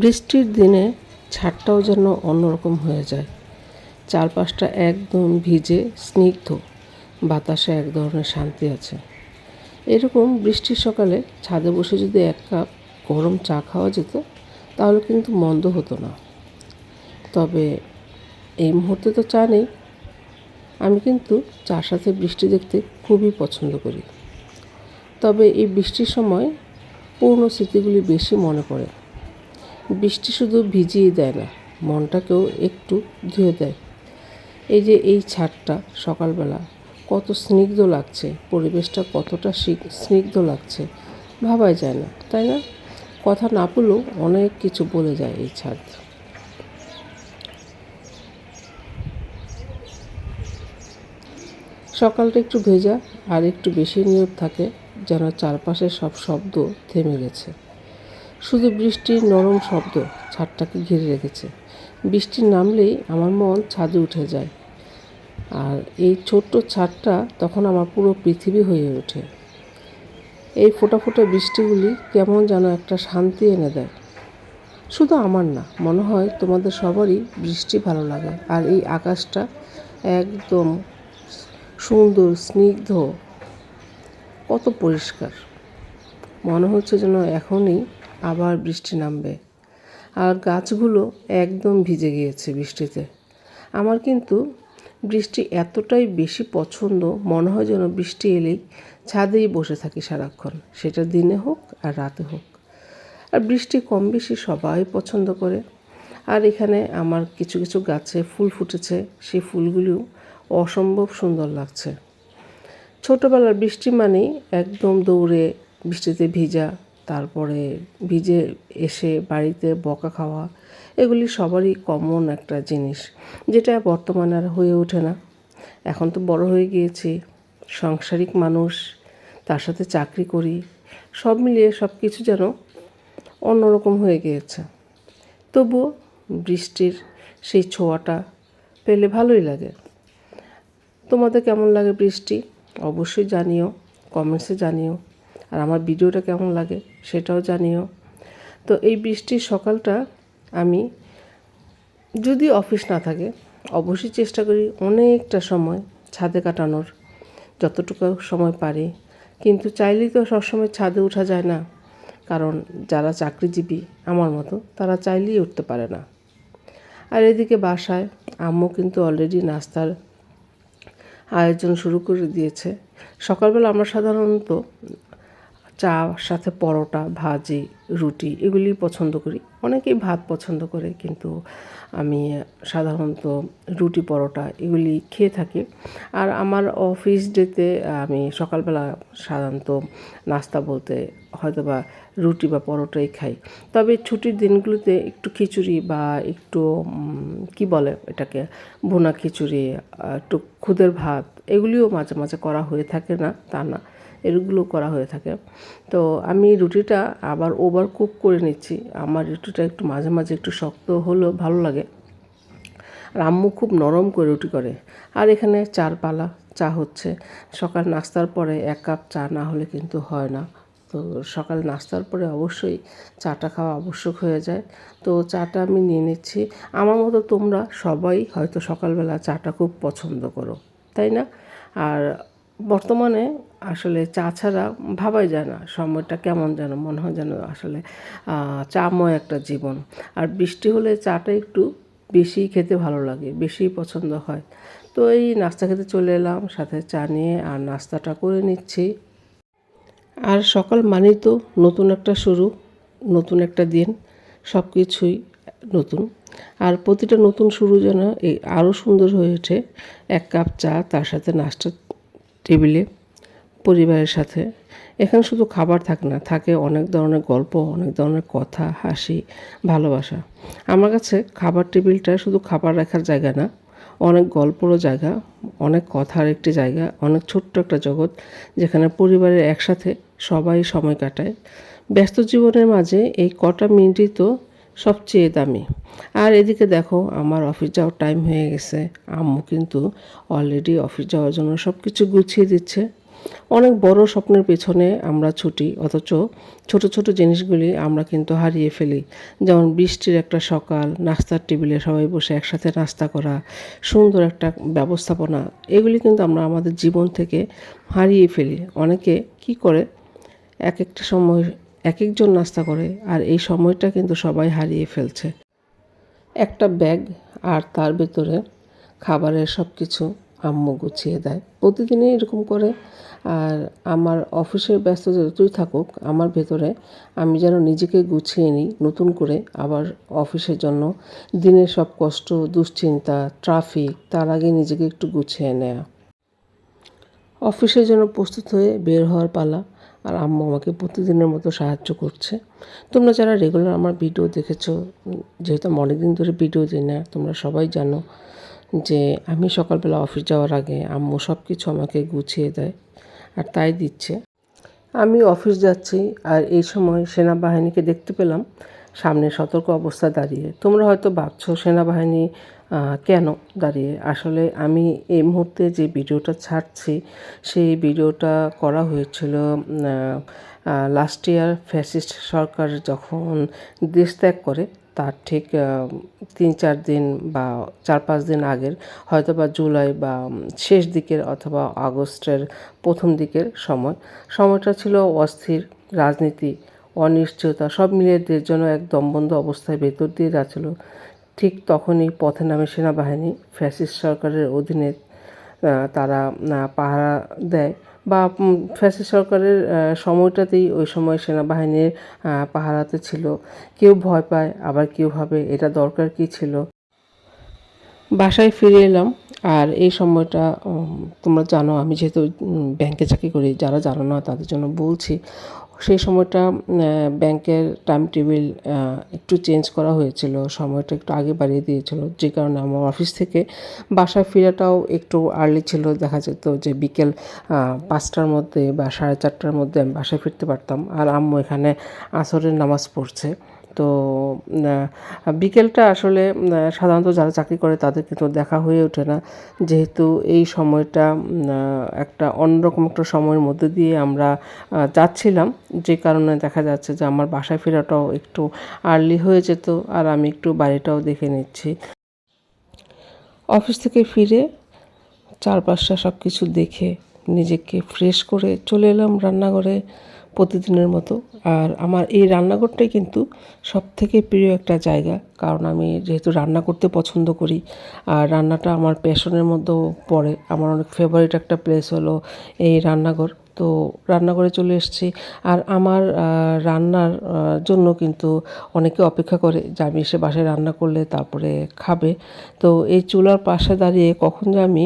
বৃষ্টির দিনে ছাদটাও যেন অন্যরকম হয়ে যায়। চারপাশটা একদম ভিজে, স্নিগ্ধ। বাতাসে এক ধরনের শান্তি আছে। এরকম বৃষ্টির সকালে ছাদে বসে যদি এক কাপ গরম চা খাওয়া যেত, তাহলে কিন্তু মন্দ হতো না। তবে এই মুহূর্তে তো চা নেই। আমি কিন্তু চার সাথে বৃষ্টি দেখতে খুবই পছন্দ করি। তবে এই বৃষ্টির সময় পুরনো স্মৃতিগুলি বেশি মনে পড়ে। বৃষ্টি শুধু ভিজিয়ে দেয় না, মনটাকেও একটু ধুয়ে দেয়। এই যে এই ছাদটা সকালবেলা, কত স্নিগ্ধ লাগছে, পরিবেশটা কতটা স্নিগ্ধ লাগছে, ভাবাই যায় না, তাই না? কথা না বলেও অনেক কিছু বলে যায় এই ছাদ। সকালটা একটু ভেজা আর একটু বেশি নীরব থাকে, যেন চারপাশের সব শব্দ থেমে গেছে। শুধু বৃষ্টির নরম শব্দ ছাদটাকে ঘিরে রেখেছে। বৃষ্টি নামলেই আমার মন ছাদে উঠে যায়। আর এই ছোট্ট ছাদটা তখন আমার পুরো পৃথিবী হয়ে ওঠে। এই ফোঁটা ফোঁটা বৃষ্টিগুলি কেমন যেন একটা শান্তি এনে দেয়। শুধু আমার না, মনে হয় তোমাদের সবারই বৃষ্টি ভালো লাগে। আর এই আকাশটা একদম সুন্দর, স্নিগ্ধ, কত পরিষ্কার। মনে হচ্ছে যেন এখনই আবার বৃষ্টি নামবে। আর গাছগুলো একদম ভিজে গিয়েছে বৃষ্টিতে। আমার কিন্তু বৃষ্টি এতটাই বেশি পছন্দ, মনে হয় যেন বৃষ্টি এলেই ছাদেই বসে থাকি সারাক্ষণ। সেটা দিনে হোক আর রাতে হোক। আর বৃষ্টি কম বেশি সবাই পছন্দ করে। আর এখানে আমার কিছু কিছু গাছে ফুল ফুটেছে সেই ফুলগুলিও অসম্ভব সুন্দর লাগছে। ছোটোবেলার বৃষ্টি মানেই একদম দৌড়ে বৃষ্টিতে ভিজা তারপরে ভিজে এসে বাড়িতে বকা খাওয়া, এগুলি সবারই কমন একটা জিনিস, যেটা বর্তমানে আর হয়ে ওঠে না। এখন তো বড় হয়ে গিয়েছি, সাংসারিক মানুষ, তার সাথে চাকরি করি, সব মিলিয়ে সব কিছু যেন অন্যরকম হয়ে গিয়েছে। তবুও বৃষ্টির সেই ছোঁয়াটা পেলে ভালোই লাগে। তোমাদের কেমন লাগে বৃষ্টি? অবশ্যই জানিও কমেন্টসে জানিও। আর আমার ভিডিওটা কেমন লাগে সেটাও জানিও। তো এই বৃষ্টির সকালটা আমি যদি অফিস না থাকে, অবশ্যই চেষ্টা করি অনেকটা সময় ছাদে কাটানোর, যতটুকু সময় পারি। কিন্তু চাইলেই তো সবসময় ছাদে ওঠা যায় না, কারণ যারা চাকরিজীবী আমার মতো, তারা চাইলেই উঠতে পারে না। আর এদিকে বাসায় আম্মু কিন্তু অলরেডি নাস্তার আয়োজন শুরু করে দিয়েছে। সকালবেলা আমরা সাধারণত চা, সাথে পরোটা, ভাজি, রুটি এগুলি পছন্দ করি। অনেকেই ভাত পছন্দ করে কিন্তু আমি সাধারণত রুটি, পরোটা এগুলি খেয়ে থাকি। আর আমার অফিস ডেতে আমি সকালবেলা সাধারণত নাস্তা বলতে হয়তো বা রুটি বা পরোটাই খাই। তবে ছুটির দিনগুলোতে একটু খিচুড়ি বা একটু কি বলে এটাকে, ভুনা খিচুড়ি একটু খুদের ভাত এগুলিও মাঝে মাঝে করা হয়ে থাকে না, তা না। এগুলো করা হয়ে থাকে। তো আমি রুটিটা আবার ওভার কুক করে নিচ্ছি। আমার রুটিটা একটু মাঝে মাঝে একটু শক্ত হলেও ভালো লাগে। আর আম্মু খুব নরম করে রুটি করে। আর এখানে চার পালা চা হচ্ছে। সকাল নাস্তার পরে এক কাপ চা না হলে কিন্তু হয় না। তো সকাল নাস্তার পরে অবশ্যই চাটা খাওয়া আবশ্যক হয়ে যায়। তো চাটা আমি নিয়ে নিচ্ছি। আমার মতো তোমরা সবাই হয়তো সকালবেলা চাটা খুব পছন্দ করো, তাই না? আর বর্তমানে আসলে চা ছাড়া ভাবাই যায় না, সময়টা কেমন যেন, মনে হয় যেন আসলে চাময় একটা জীবন। আর বৃষ্টি হলে চাটা একটু বেশি খেতে ভালো লাগে, বেশি পছন্দ হয়। তো এই নাস্তা খেতে চলে এলাম, সাথে চা নিয়ে আর নাস্তাটা করে নিচ্ছি। আর সকাল মানেই তো নতুন একটা শুরু, নতুন একটা দিন সব কিছুই নতুন। আর প্রতিটা নতুন শুরু যেন এই আরও সুন্দর হয়ে ওঠে, এক কাপ চা, তার সাথে নাস্তা টেবিলে। পরিবারের সাথে। এখানে শুধু খাবার থাকে না, থাকে অনেক ধরনের গল্প, অনেক ধরনের কথা, হাসি, ভালোবাসা। আমার কাছে খাবার টেবিলটা শুধু খাবার রাখার জায়গা না, অনেক গল্পরও জায়গা, অনেক কথার একটি জায়গা, অনেক ছোট্ট একটা জগৎ যেখানে পরিবারের একসাথে সবাই সময় কাটায়। ব্যস্ত জীবনের মাঝে এই কটা মিনিটই তো সবচেয়ে দামি। আর এদিকে দেখো, আমার অফিস যাওয়ার টাইম হয়ে গেছে। আম্মু কিন্তু অলরেডি অফিস যাওয়ার জন্য সব কিছু গুছিয়ে দিচ্ছে। অনেক বড় স্বপ্নের পেছনে আমরা ছুটি, অথচ ছোট ছোট জিনিসগুলি আমরা কিন্তু হারিয়ে ফেলি। যেমন বৃষ্টির একটা সকাল, নাস্তার টেবিলে সবাই বসে একসাথে নাস্তা করা, সুন্দর একটা ব্যবস্থাপনা, এগুলি কিন্তু আমরা আমাদের জীবন থেকে হারিয়ে ফেলি। অনেকে কি করে? এক একটা সময় এক একজন নাস্তা করে, আর এই সময়টা কিন্তু সবাই হারিয়ে ফেলছে। একটা ব্যাগ আর তার ভেতরে খাবারের সব কিছু আম্মু গুছিয়ে দেয়। প্রতিদিনই এরকম করে। আর আমার অফিসের ব্যস্ত যতই থাকুক, আমার ভেতরে আমি যেন নিজেকে গুছিয়ে নিই, নতুন করে আবার অফিসের জন্য। দিনের সব কষ্ট, দুশ্চিন্তা, ট্রাফিক, তার আগে নিজেকে একটু গুছিয়ে নেওয়া অফিসের জন্য প্রস্তুত হয়ে বের হওয়ার পালা। আর আম্মু আমাকে প্রতিদিনের মতো সাহায্য করছে। তোমরা যারা রেগুলার আমার ভিডিও দেখেছ, যেহেতু আমি অনেকদিন ধরে ভিডিও দিই না, তোমরা সবাই জানো যে আমি সকালবেলা অফিস যাওয়ার আগে আম্মু সব কিছু আমাকে গুছিয়ে দেয় আর তাই দিচ্ছে। আমি অফিস যাচ্ছি আর এই সময় সেনাবাহিনীকে দেখতে পেলাম। সামনে সতর্ক অবস্থা দাঁড়িয়ে। তোমরা হয়তো ভাবছ, সেনাবাহিনী কেন দাঁড়িয়ে? আসলে আমি এই মুহূর্তে যে ভিডিওটা ছাড়ছি, সেই ভিডিওটা করা হয়েছিল লাস্ট ইয়ার ফ্যাসিস্ট সরকার যখন দেশ ত্যাগ করে তার ঠিক তিন চার দিন বা চার পাঁচ দিন আগের হয়তো বা জুলাই বা শেষ দিকের অথবা আগস্টের প্রথম দিকের সময়। সময়টা ছিল অস্থির, রাজনীতি, অনিশ্চয়তা, সব মিলিয়ে দেশ যেন এক দমবন্ধ অবস্থায় ভেতর দিয়ে যাচ্ছিল। ঠিক তখনই পথে নামে সেনাবাহিনী, ফ্যাসিস্ট সরকারের অধীনে তারা পাহারা দেয়। বা ফ্যাসি সরকারের সময়টাতেই ওই সময় সেনাবাহিনীর পাহারাতে ছিল। কেউ ভয় পায়, আবার কেউ ভাবে এটা দরকার কি ছিল। বাসায় ফিরে এলাম, আর এই সময়টা তোমরা জানো, আমি যেহেতু ব্যাংকে চাকরি করি, যারা জানো না, তাদের জন্য বলছি। সেই সময়টা ব্যাংকের টাইম টেবিল একটু চেঞ্জ করা হয়েছিল। সময়টা একটু আগে বাড়িয়ে দিয়েছিল। যে কারণে আমার অফিস থেকে বাসায় ফেরাটাও একটু আর্লি ছিল। দেখা যেত যে বিকেল পাঁচটার মধ্যে বা সাড়ে চারটার মধ্যে আমি বাসায় ফিরতে পারতাম। আর আম্মু এখানে আসরের নামাজ পড়ছে। তো বিকেলটা আসলে সাধারণত যারা চাকরি করে তাদের কিন্তু দেখা হয়ে ওঠে না। যেহেতু এই সময়টা একটা অন্যরকম একটা সময়ের মধ্যে দিয়ে আমরা যাচ্ছিলাম, যে কারণে দেখা যাচ্ছে যে আমার বাসায় ফেরাটাও একটু আর্লি হয়ে যেত আর আমি একটু বাড়িটাও দেখে নিচ্ছি। অফিস থেকে ফিরে চারপাশটা সব কিছু দেখে নিজেকে ফ্রেশ করে চলে এলাম রান্নাঘরে। প্রতিদিনের মতো। আর আমার এই রান্নাঘরটাই কিন্তু সব থেকে প্রিয় একটা জায়গা। কারণ আমি যেহেতু রান্না করতে পছন্দ করি, আর রান্নাটা আমার প্যাশনের মধ্যেও পড়ে। আমার অনেক ফেভারিট একটা প্লেস হলো এই রান্নাঘর। তো রান্নাঘরে চলে এসেছি। আর আমার রান্নার জন্য কিন্তু অনেকে অপেক্ষা করে যে আমি এসে বাসায় রান্না করলে তারপরে খাবে। তো এই চুলার পাশে দাঁড়িয়ে কখন যে আমি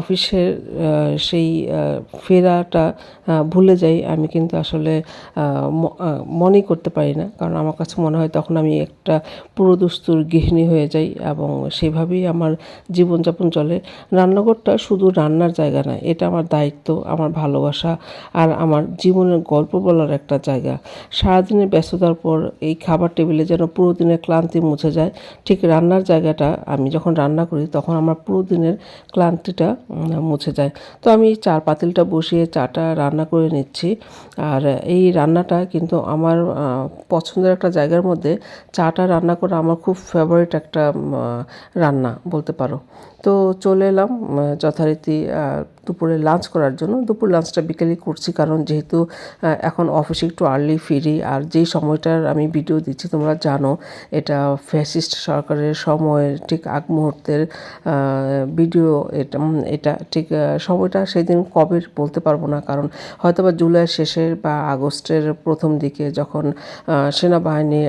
অফিসের সেই ফেরাটা ভুলে যাই, আমি কিন্তু আসলে মনেই করতে পারি না। কারণ আমার কাছে মনে হয় তখন আমি একটা পুরোদস্তুর গৃহিণী হয়ে যাই এবং সেভাবেই আমার জীবনযাপন চলে। রান্নাঘরটা শুধু রান্নার জায়গা না এটা আমার দায়িত্ব, আমার ভালোবাসা আর আমার জীবনের গল্প বলার একটা জায়গা। সারাদিনের ব্যস্ততার পর এই খাবার টেবিলে যেন পুরো দিনের ক্লান্তি মুছে যায়, ঠিক রান্নার জায়গাটা আমি যখন রান্না করি তখন আমার পুরো দিনের ক্লান্তিটা মুছে যায়। তো আমি চার পাতিলটা বসিয়ে চাটা রান্না করে নিচ্ছি। আর এই রান্নাটা কিন্তু আমার পছন্দের একটা জায়গার মধ্যে চাটা রান্না করা আমার খুব ফেভারিট একটা রান্না বলতে পারো। তো চলে এলাম যথারীতি দুপুরে লাঞ্চ করার জন্য। দুপুর লাঞ্চটা বিকেলে করছি কারণ যেহেতু এখন অফিসে একটু আর্লি ফিরি। আর যেই সময়টার আমি ভিডিও দিচ্ছি, তোমরা জানো, এটা ফ্যাসিস্ট সরকারের সময়ের ঠিক আগ মুহূর্তের ভিডিও এটা এটা, ঠিক সময়টা সেদিন কবে বলতে পারব না। কারণ হয়তো বা জুলাইয়ের শেষের বা আগস্টের প্রথম দিকে যখন সেনাবাহিনী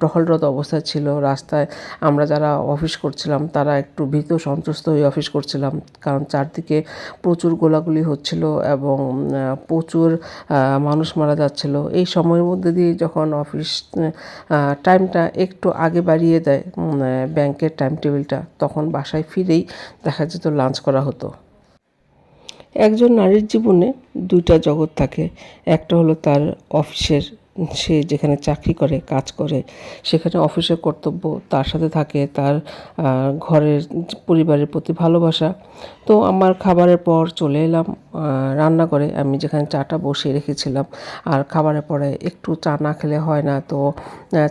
টহলরত অবস্থায় ছিল, রাস্তায় আমরা যারা অফিস করছিলাম, তারা একটু ভীত সন্ত্রস্ত হয়ে অফিস করছিলাম। কারণ চারদিকে প্রচুর গোলাগুলি হচ্ছিল এবং প্রচুর মানুষ মারা যাচ্ছিল। এই সময়ের মধ্যে দিয়ে যখন অফিস টাইমটা একটু আগে বাড়িয়ে দেয় ব্যাংকের টাইম টেবিলটা তখন বাসায় ফিরেই দেখা যেত লাঞ্চ করা হতো। একজন নারীর জীবনে দুইটা জগৎ থাকে। একটা হলো তার অফিসের সে যেখানে চাকরি করে কাজ করে সেখানে অফিসের কর্তব্য তার সাথে থাকে তার ঘরের পরিবারের প্রতি ভালোবাসা। তো আমার খাবারের পর চলে এলাম আহ, রান্নাঘরে আমি যেখানে চাটা বসিয়ে রেখেছিলাম আর খাবারের পরে একটু চা না খেলে হয় না তো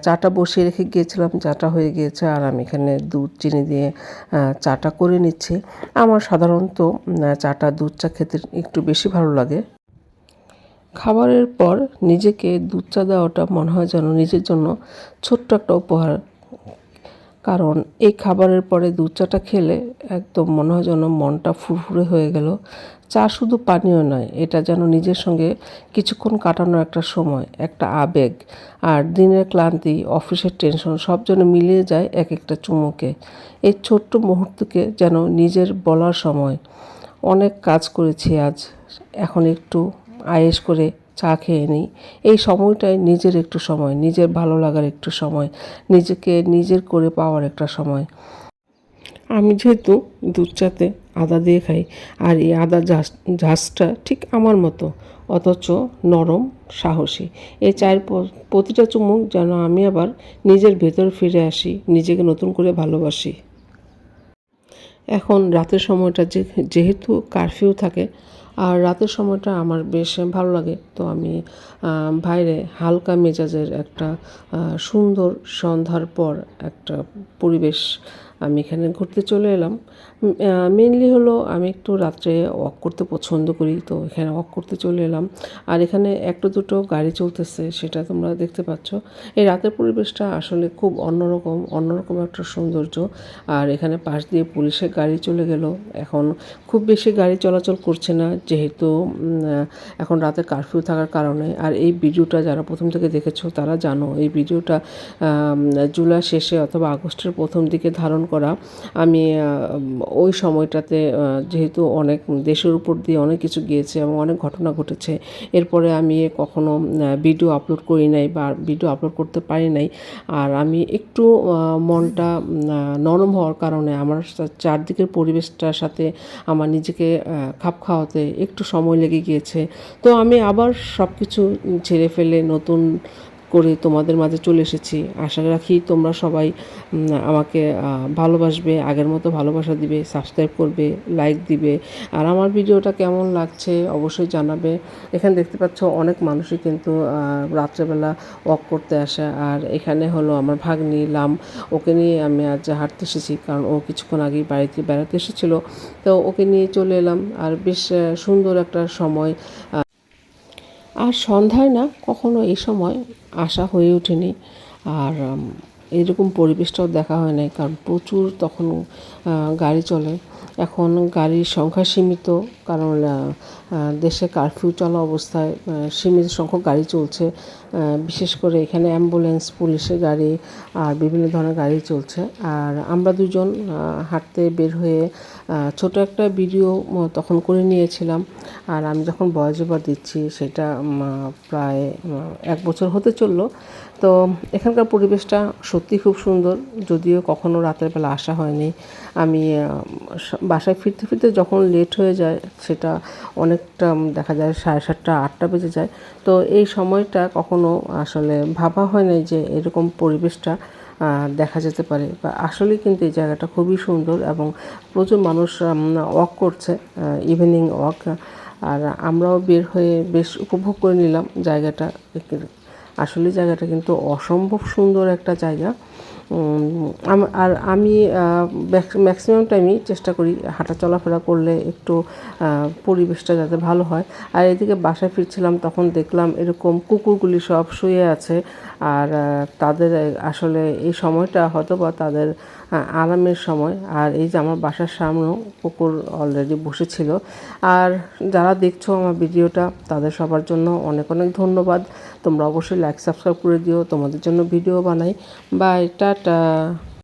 চাটা বসিয়ে রেখে গিয়েছিলাম চাটা হয়ে গিয়েছে আর আমি এখানে দুধ চিনি দিয়ে চাটা করে নিচ্ছি। আমার সাধারণত চাটা দুধ চা খেতে একটু বেশি ভালো লাগে। খাবারের পর নিজেকে দুধ চা দেওয়াটা মনে হয় যেন নিজের জন্য ছোট্ট একটা উপহার। কারণ এই খাবারের পরে দুধ চাটা খেলে একদম মনে হয় যেন মনটা ফুরফুরে হয়ে গেল। চা শুধু পানীয় নয়, এটা যেন নিজের সঙ্গে কিছুক্ষণ কাটানোর একটা সময়, একটা আবেগ আর দিনের ক্লান্তি, অফিসের টেনশন সব যেন মিলিয়ে যায় এক একটা চুমুকে। এই ছোট্ট মুহূর্তকে যেন নিজের বলার সময় অনেক কাজ করেছি আজ। এখন একটু আয়েস করে চা খেয়ে নিই। এই সময়টাই নিজের একটু সময়, নিজের ভালো লাগার একটু সময়, নিজেকে নিজের করে পাওয়ার একটা সময়। আমি যেহেতু দুধ চাতে আদা দিয়ে খাই, আর এই আদা ঝাঁস, ঝাঁসটা ঠিক আমার মতো, অথচ নরম, সাহসী। এই চায়ের প্রতিটা চুমুক যেন আমি আবার নিজের ভেতর ফিরে আসি, নিজেকে নতুন করে ভালোবাসি। এখন রাতের সময়টা যেহেতু কারফিউ থাকে আর রাতের সময়টা আমার বেশ ভালো লাগে। তো আমি বাইরে হালকা মেজাজের একটা সুন্দর সন্ধ্যার পর একটা পরিবেশ আমি এখানে ঘুরতে চলে এলাম। মেনলি হলো আমি একটু রাত্রে ওয়াক করতে পছন্দ করি, তো এখানে ওয়াক করতে চলে এলাম। আর এখানে একটা দুটো গাড়ি চলতেছে, সেটা তোমরা দেখতে পাচ্ছ। এই রাতের পরিবেশটা আসলে খুব অন্যরকম অন্যরকম একটা সৌন্দর্য। আর এখানে পাশ দিয়ে পুলিশের গাড়ি চলে গেল। এখন খুব বেশি গাড়ি চলাচল করছে না, যেহেতু এখন রাতে কারফিউ থাকার কারণে। আর এই ভিডিওটা যারা প্রথম থেকে দেখেছ, তারা জানো, এই ভিডিওটা জুলাই শেষে অথবা আগস্টের প্রথম দিকে ধারণ করা, আমি ওই সময়টাতে যেহেতু অনেক দেশের উপর দিয়ে অনেক কিছু গিয়েছে এবং অনেক ঘটনা ঘটেছে, এরপরে আমি কখনো ভিডিও আপলোড করি নাই বা ভিডিও আপলোড করতে পারি নাই। আর আমি একটু মনটা নরম হওয়ার কারণে আমার চারদিকের পরিবেশটার সাথে আমার নিজেকে খাপ খাওয়াতে একটু সময় লেগে গিয়েছে। তো আমি আবার সব কিছু ছেড়ে ফেলে নতুন করে তোমাদের মাঝে চলে এসেছি। আশা রাখি তোমরা সবাই আমাকে ভালোবাসবে, আগের মতো ভালোবাসা দিবে সাবস্ক্রাইব করবে লাইক দিবে। আর আমার ভিডিওটা কেমন লাগছে অবশ্যই জানাবে। এখানে দেখতে পাচ্ছ অনেক মানুষই কিন্তু রাত্রেবেলা ওয়াক করতে আসে। আর এখানে হলো আমার ভাগ্নি, লাম, ওকে নিয়ে আমি আজ হাঁটতে এসেছি, কারণ ও কিছুক্ষণ আগেই বাড়িতে বেড়াতে এসেছিল। তো ওকে নিয়ে চলে এলাম। আর বেশ সুন্দর একটা সময় আর সন্ধ্যায় না কখনো এই সময় আসা হয়ে ওঠেনি। আর এরকম পরিবেশটাও দেখা হয় নাই, কারণ প্রচুর তখন গাড়ি চলে। এখন গাড়ির সংখ্যা সীমিত, কারণ দেশে কারফিউ চলা অবস্থায় সীমিত সংখ্যক গাড়ি চলছে বিশেষ করে এখানে অ্যাম্বুলেন্স পুলিশের গাড়ি, আর বিভিন্ন ধরনের গাড়ি চলছে। আর আমরা দুজন হাঁটতে বের হয়ে ছোট একটা ভিডিও তখন করে নিয়েছিলাম। আর আমি যখন ওভার দিচ্ছি, সেটা প্রায় এক বছর হতে চলল। তো এখানকার পরিবেশটা সত্যি খুব সুন্দর, যদিও কখনো রাতের বেলা আসা হয়নি। আমি বাসায় ফিরতে ফিরতে যখন লেট হয়ে যায়, সেটা অনেকটা দেখা যায় সাড়ে সাতটা, আটটা বেজে যায়। তো এই সময়টা কখনো আসলে ভাবা হয় নাই যে এরকম পরিবেশটা দেখা যেতে পারে। বা আসলে কিন্তু এই জায়গাটা খুবই সুন্দর এবং প্রচুর মানুষ ওয়াক করছে ইভিনিং ওয়াক আর আমরাও বের হয়ে বেশ উপভোগ করে নিলাম জায়গাটা। আসলে জায়গাটা কিন্তু অসম্ভব সুন্দর একটা জায়গা। আর আমি ম্যাক্সিমাম টাইমই চেষ্টা করি হাঁটা চলাফেরা করলে একটু পরিবেশটা যাতে ভালো হয়। আর এদিকে বাসায় ফিরছিলাম তখন দেখলাম এরকম কুকুরগুলি সব শুয়ে আছে। আর তাদের, আসলে এই সময়টা হয়তো বা তাদের আরামের সময়। আর এই যে আমার বাসার সামনেও কুকুর অলরেডি বসেছিল। আর যারা দেখছ আমার ভিডিওটা, তাদের সবার জন্য অনেক অনেক ধন্যবাদ। তোমরা অবশ্যই লাইক সাবস্ক্রাইব করে দিও। তোমাদের জন্য ভিডিও বানাই। বা টাটা।